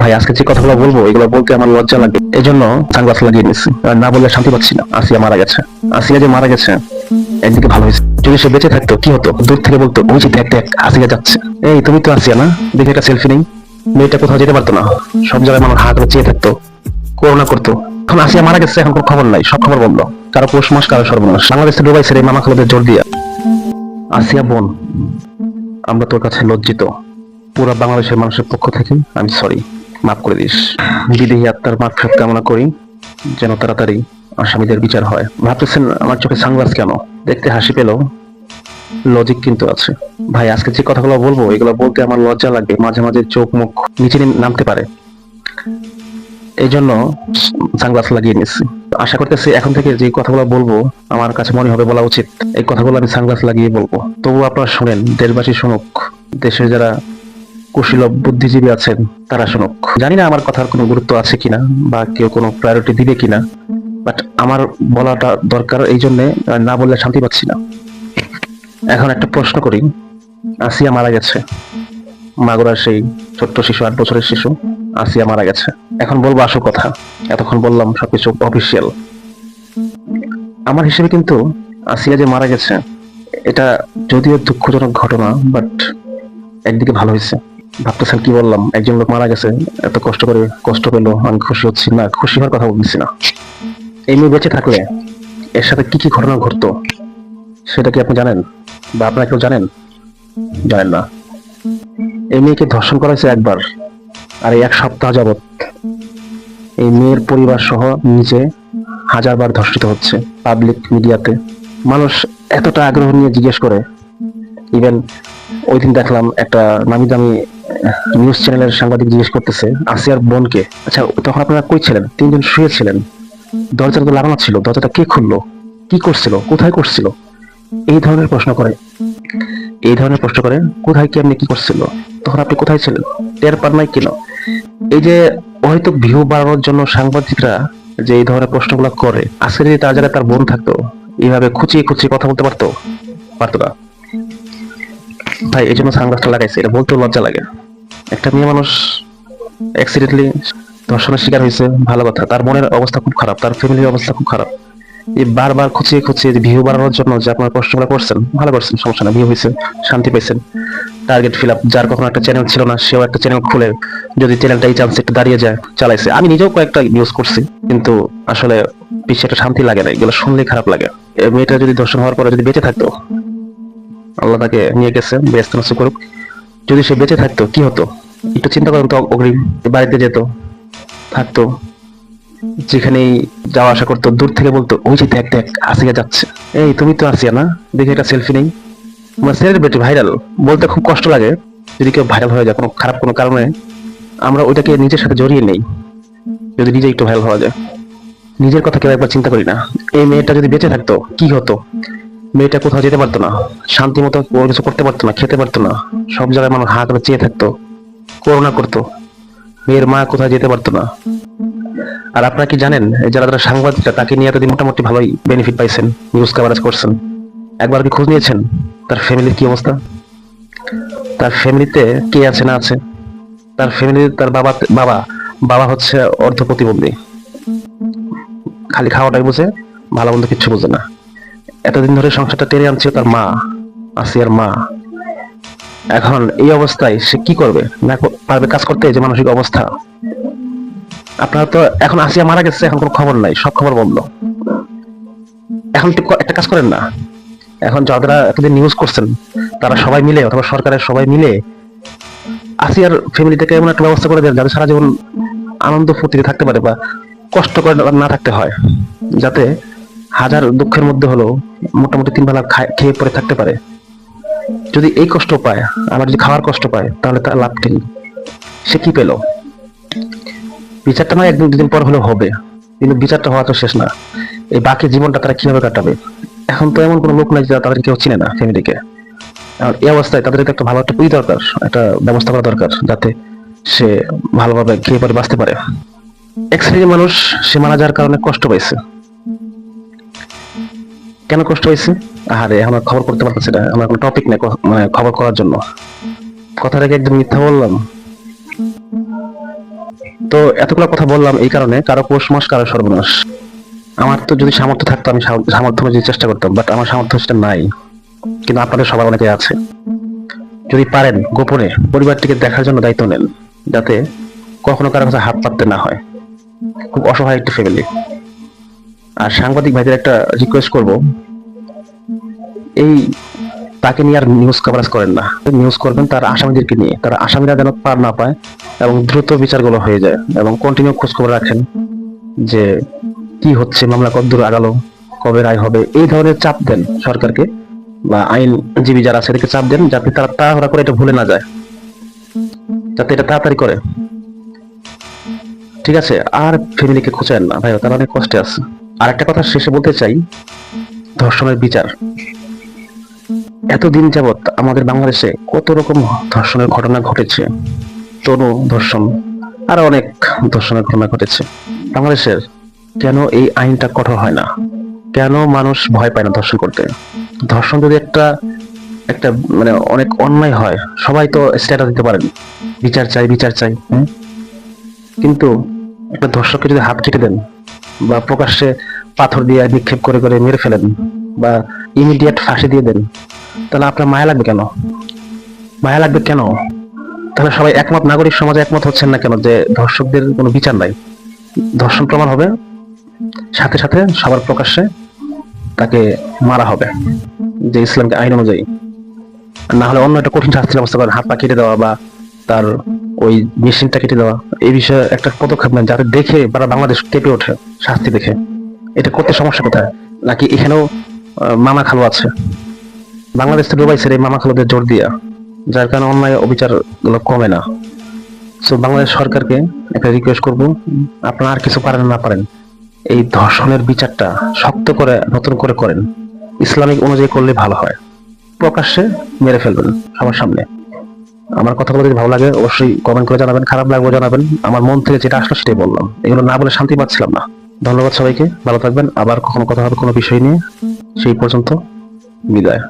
ভাই, আজকে যে কথাগুলো বলব, এগুলো বলতে আমার লজ্জা লাগে। এই জন্য সানগ্লাস লাগিয়ে নিচ্ছি আর না বললে শান্তি পাচ্ছি না। আসিয়া মারা গেছে। আসিয়া যে মারা গেছে, একদিকে ভালো হয়েছে। যদি সে বেঁচে থাকতো, কি হতো? দূর থেকে বলতো, ওই যে দেখ দেখ, আসিয়া যাচ্ছে। এই, তুমি তো আসিয়া না? দেখে একটা সেলফি নেই? মেয়েটা কোথাও যেতে পারতো না। সব জায়গায় মানুষ হাত করে চেয়ে থাকতো। করোনা করতো। এখন আসিয়া মারা গেছে, এখন কোনো খবর নাই। সব খবর বন্ধ। কারও পৌষ মাস, কারও সর্বনাশ। বাংলাদেশে ডুবাই ছেড়ে মামা খালেদের জোর দিয়া। আসিয়া বোন, আমরা তোর কাছে লজ্জিত। পুরো বাংলাদেশের মানুষের পক্ষ থেকে আমি সরি মাফ করে দিস। বিদেহী আত্মার মাফ কামনা করি, যেন তাড়াতাড়ি আসামিদের বিচার হয়। ভাবতেছেন আমার চোখে সানগ্লাস কেন? দেখতে হাসি পেলেও লজিক কিন্তু আছে। ভাই, আজকে যে কথাগুলো বলব, এগুলো বলতে আমার লজ্জা লাগে, মাঝে মাঝে চোখ মুখ নিচে নামতে পারে। এই জন্য সানগ্লাস লাগিয়ে নিচ্ছি আশা করতেছি এখন থেকে যে কথাগুলো বলব, আমার কাছে মনে হবে বলা উচিত, এই কথাগুলো আমি সানগ্লাস লাগিয়ে বলব। তবু আপনারা শুনেন, দেশবাসী শুনুক, দেশের যারা কুশীলভ বুদ্ধিজীবী আছেন তারা শুনুক। জানি না আমার কথার কোনো গুরুত্ব আছে কিনা বা কেউ কোনো প্রায়োরিটি দিবে কিনা বাট আমার বলাটা দরকার এই জন্যে না বললে শান্তি পাচ্ছি না। এখন একটা প্রশ্ন করি। আসিয়া মারা গেছে। মাগুরার সেই ছোট্ট শিশু, আট বছরের শিশু, আসিয়া মারা গেছে। এখন বলব আসল কথা। এতক্ষণ বললাম সবকিছু অফিসিয়াল আমার হিসেবে কিন্তু আসিয়া যে মারা গেছে, এটা যদিও দুঃখজনক ঘটনা বাট একদিকে ভালো হয়েছে। ভাবতেছেন কি বললাম, একজন লোক মারা গেছে, এত কষ্ট করে কষ্ট পেল, আমি খুশি হচ্ছি না, খুশি হওয়ার কথা বলছি না। এই মেয়ে বেঁচে থাকলে এর সাথে কি কি ঘটনা ঘটতো, সেটা কি আপনি জানেন? বা আপনারা কেউ জানেন? জানেন না। এই মেয়েকে ধর্ষণ করা হয়েছে একবার, আর এক সপ্তাহ যাবত এই মেয়ের পরিবার সহ নিচে হাজারবার ধর্ষিত হচ্ছে পাবলিক মিডিয়াতে মানুষ এতটা আগ্রহ নিয়ে জিজ্ঞেস করে ইভেন ওই দিন দেখলাম একটা নামি দামি নিউজ চ্যানেলের সাংবাদিক জিজ্ঞেস করতেছে, আসিয়ার বোনকে। আচ্ছা তখন আপনারা কই ছিলেন? তিনজন শুয়েছিলেন দরজাটা তো লাগানো ছিল, দরজাটা কে খুললো? কি করছিল? কোথায় করছিল? এই ধরনের প্রশ্ন করে। এই ধরনের প্রশ্ন করে, কোথায় কি আপনি কি করছিল? তখন আপনি কোথায় ছিলেন? টের পার নাই কেন? এই যে হয়তো ভিউ বাড়ানোর জন্য সাংবাদিকরা যে এই ধরনের প্রশ্নগুলো করে, আজকে যদি তার জায়গায় তার বোন থাকতো এইভাবে খুঁচিয়ে খুঁচিয়ে কথা বলতে পারতো? পারতো না। ভাই, এই জন্য সানগ্লাসটা লাগাইছে। এটা বলতেও লজ্জা লাগে। একটা মেয়ে মানুষ অ্যাক্সিডেন্টলি ধর্ষণের শিকার হয়েছে, ভালো কথা। তার মনের অবস্থা খুব খারাপ, তার ফ্যামিলির অবস্থা খুব খারাপ। এই বারবার খুঁচিয়ে খুঁচিয়ে যে ভিউ বাড়ানোর জন্য যে আপনার কষ্টগুলো করছেন, ভালো করছেন, সমস্যা না ভিউ হয়েছে, শান্তি পাইছেন। টার্গেট ফিল আপ যার কখনো একটা চ্যানেল ছিল না, সেও একটা চ্যানেল খুলে যদি চ্যানেলটা এই চান্সে একটু দাঁড়িয়ে যায়, চালাইছে। আমি নিজেও কয়েকটা নিউজ করছি, কিন্তু আসলে পিছিয়ে একটা শান্তি লাগে না, এগুলো শুনলেই খারাপ লাগে। মেয়েটা যদি ধর্ষণ হওয়ার পরে যদি বেঁচে থাকতো আল্লাহ তাকে নিয়ে গেছে ব্যস্ত নষ্ট করুক। যদি সে বেঁচে থাকতো, কি হতো? একটু চিন্তা করেন তো, অগ্রিম বাড়িতে যেত, থাকতো। যেখানেই যাওয়া আসা করতো, দূর থেকে বলতো, ওই যে দেখ দেখ, আসিয়া যাচ্ছে। এই, তুমি তো আসিয়া না, দেখে একটা সেলফি নেই। আমার সেলিব্রিটি ভাইরাল, বলতে খুব কষ্ট লাগে। যদি কেউ ভাইরাল হয়ে যায় কোনো খারাপ কোনো কারণে, আমরা ওইটাকে নিজের সাথে জড়িয়ে নেই। যদি নিজে একটু ভাইরাল হওয়া যায়। নিজের কথা কেউ একবার চিন্তা করি না। এই মেয়েটা যদি বেঁচে থাকতো, কি হতো? মেয়েটা কোথাও যেতে পারতো না। শান্তি মতো কিছু করতে পারতো না, খেতে পারতো না। সব জায়গায় মানুষ হাত করে চেয়ে থাকতো, করোনা করতো। মেয়ের মা কোথাও যেতে পারতো না। আর আপনারা কি জানেন যারা যারা সাংবাদিকরা, তাকে নিয়ে এতদিন মোটামুটি ভালোই বেনিফিট পাইছেন নিউজ কভারেজ করছেন। একবার কি খোঁজ নিয়েছেন? তার ফ্যামিলির কি অবস্থা? তার ফ্যামিলিতে কে আছে, না আছে? তার ফ্যামিলির তার বাবা বাবা বাবা হচ্ছে অর্ধ প্রতিবন্ধী। খালি খাওয়াটাই বুঝে, ভালো মন্দ কিচ্ছু বোঝে না। এতদিন ধরে সংসারটা টেনে আনছিল তার মা, আসিয়ার মা। এখন এই অবস্থায় সে কি করবে? না পারবে কাজ করতে? যে মানসিক অবস্থা। আপনারা তো এখন আসিয়া মারা গেছে, এখন কোনো খবর নাই, সব খবর বন্ধ। এখন একটু কাজ করেন না। এখন যারা এতদিন নিউজ করছেন, তারা সবাই মিলে, অথবা সরকারের সবাই মিলে আসিয়ার ফ্যামিলিটাকে এমন একটা ব্যবস্থা করে দেন যাতে সারা জীবন আনন্দ ফুর্তিতে থাকতে পারে বা কষ্ট করে না থাকতে হয়। যাতে হাজার দুঃখের মধ্যে হলো মোটামুটি তিন বেলা খায়- পরে থাকতে পারে। যদি এই কষ্ট পায়, আবার যদি খাওয়ার কষ্ট পায়, তাহলে তার লাভ কি? সে কি পেল? বিচারটা না একদিন দুদিন পর হলেও হবে। কিন্তু বিচারটা হওয়া তো শেষ না। এই বাকি জীবনটা তারা কীভাবে কাটাবে? এখন তো এমন কোনো লোক নাই যারা তাদের কেউ চিনে না ফ্যামিলিকে। এই অবস্থায় তাদেরকে একটা ভালো একটা দরকার, একটা ব্যবস্থা করা দরকার, যাতে সে ভালোভাবে খেয়ে পরে বাঁচতে পারে। এক শ্রেণির মানুষ সে মারা যাওয়ার কারণে কষ্ট পাইছে। কেন কষ্ট হয়েছে? আরে এখন খবর করতে পারতেছে না। আমার কোনো টপিক নেই মানে খবর করার জন্য। কথাটাকে একদম মিথ্যা বললাম। তো এতগুলো কথা বললাম এই কারণে কারও পৌষ মাস, কারও সর্বনাশ। আমার তো যদি সামর্থ্য থাকতো, আমি সামর্থ্য অনুযায়ী চেষ্টা করতাম বাট আমার সামর্থ্য সেটা নাই। কিন্তু আপনাদের সবার অনেকে আছে। যদি পারেন গোপনে পরিবারটিকে দেখার জন্য দায়িত্ব নেন, যাতে কখনো কারও কাছে হাত পাততে না হয়। খুব অসহায় একটি ফ্যামিলি আর সাংবাদিক ভাইদের একটা রিকোয়েস্ট করব। এই তাকে নিয়ে আর নিউজ কভারেজ করেন না। নিউজ করবেন তার আসামিদেরকে নিয়ে। তার আসামিরা যেন পার না পায় এবং দ্রুত বিচারগুলো হয়ে যায় এবং কন্টিনিউ খোঁজ খবর রাখেন যে কি হচ্ছে, মামলা কতদূর আগালো, কবে রায় হবে। এই ধরনের চাপ দেন সরকারকে বা আইনজীবী যারা এদেরকে চাপ দেন যাতে তারা তাড়াহুড়া করে এটা ভুলে না যায়। যাতে এটা তাড়াতাড়ি করে। ঠিক আছে, আর ফ্যামিলিকে খোঁচেন না। ভাই তারা অনেক কষ্টে আছে। আর একটা কথা শেষে বলতে চাই, ধর্ষণের বিচার। এতদিন যাবত আমাদের বাংলাদেশে কত রকম ধর্ষণের ঘটনা ঘটেছে তনু ধর্ষণ, আরও অনেক ধর্ষণের ঘটনা ঘটেছে। বাংলাদেশের কেন এই আইনটা কঠোর হয় না? কেন মানুষ ভয় পায় না ধর্ষণ করতে? ধর্ষণ যদি একটা একটা মানে অনেক অন্যায় হয়, সবাই তো স্ট্যাটাস দিতে পারেন, বিচার চাই বিচার চাই? কিন্তু একটা ধর্ষককে যদি হাত কেটে দেন বা প্রকাশ্যে পাথর দিয়ে নিক্ষেপ করে করে মেরে ফেলেন বা ইমিডিয়েট ফাঁসি দিয়ে দেন, তাহলে আপনার মায়া লাগবে কেন? মায়া লাগবে কেন? তাহলে সবাই একমত, নাগরিক সমাজে একমত হচ্ছেন না কেন যে ধর্ষকদের কোনো বিচার নাই? ধর্ষণ প্রমাণ হবে, সাথে সাথে সবার প্রকাশ্যে তাকে মারা হবে, যে ইসলামকে আইন অনুযায়ী। না হলে অন্য একটা কঠিন শাস্তির ব্যবস্থা করেন, হাত পা কেটে দেওয়া বা তার ওই মেশিনটা কেটে দেওয়া। এই বিষয়ে একটা পদক্ষেপ নেন যাতে দেখে তারা বাংলাদেশ কেঁপে ওঠে, শাস্তি দেখে। এটা করতে সমস্যা কোথায়? নাকি এখানেও মামা খালো আছে? বাংলাদেশ থেকে ডুবাইছে এই মামা খালোদের জোর দিয়া, যার কারণে অন্যায় অবিচারগুলো কমে না। সো বাংলাদেশ সরকারকে একটা রিকোয়েস্ট করব, আপনারা আর কিছু পারেন না পারেন। এই ধর্ষণের বিচারটা শক্ত করে, নতুন করে করেন। ইসলামিক অনুযায়ী করলে ভালো হয়। প্রকাশ্যে মেরে ফেলবেন সবার সামনে। আমার কথাগুলো যদি ভালো লাগে, অবশ্যই কমেন্ট করে জানাবেন, খারাপ লাগবে জানাবেন। আমার মন থেকে যেটা আসলো সেটাই বললাম। এগুলো না বলে শান্তি পাচ্ছিলাম না। ধন্যবাদ সবাইকে, ভালো থাকবেন। আবার কখনো কথা হবে কোনো বিষয় নিয়ে। সেই পর্যন্ত বিদায়।